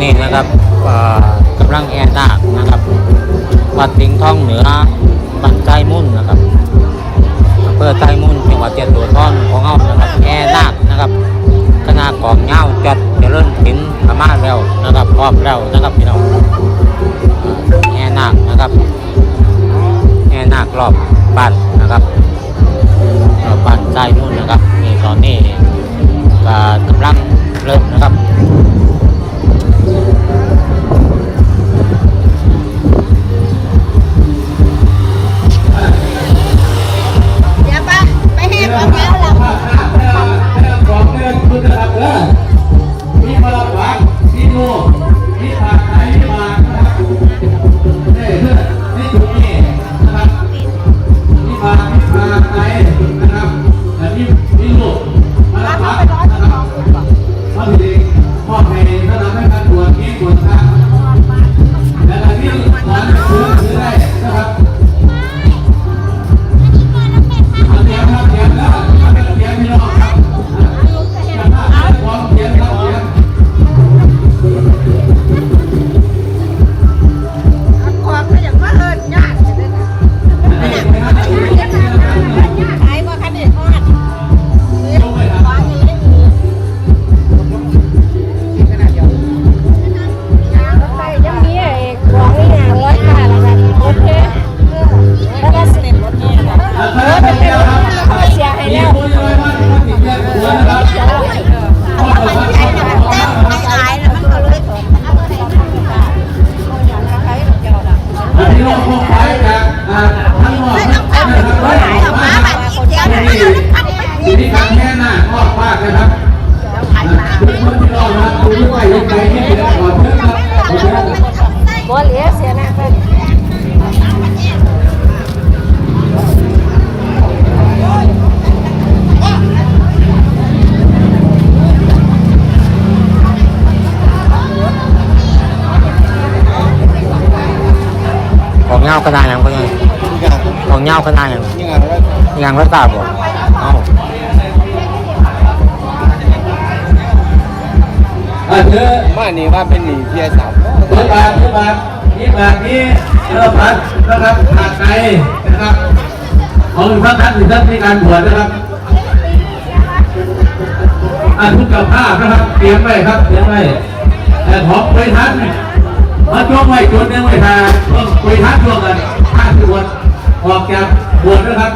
นี่นะครับกำลังแอร์ตากนะครับวัดติงท่องเหนือบัานใต้มุ่นนะครับอำเภอใต้มุ่นจังหวัดเจียนตัวท่อนของเอานะครับแอร์ตากนะครับคณะกองเงาจัดเจริญถิ่นธรรมาแล้วนะครับพร้อมแล้วนะครับพี่น้องแอร์หนักนะครับแอร์หนักรอบบ้านนะครับรอบบ้านใต้มุ่นนะครับนี่ตอนนี้กำลัง อันนี้เราพกไว้จากอ่าทั้งหมดนะครับ เงาขนาดยังก็ยังของเงาขนาดยังยังรักษาบ่เอ้าอ่าเธอมานี่ว่าเป็นหนีเทียสามยี่บาทยี่บาทยี่บาทนี้เราพัดนะครับหากไก่นะครับของพระท่านท่านในการบวชนะครับอาทุกกับผ้านะครับเตรียมไว้ครับเตรียมไว้แต่ของไปทัน ต้องไว้จุดหนึงไว้ทาต้องไปทักช่วงกันท่านบวชออกจากบวชนะครับ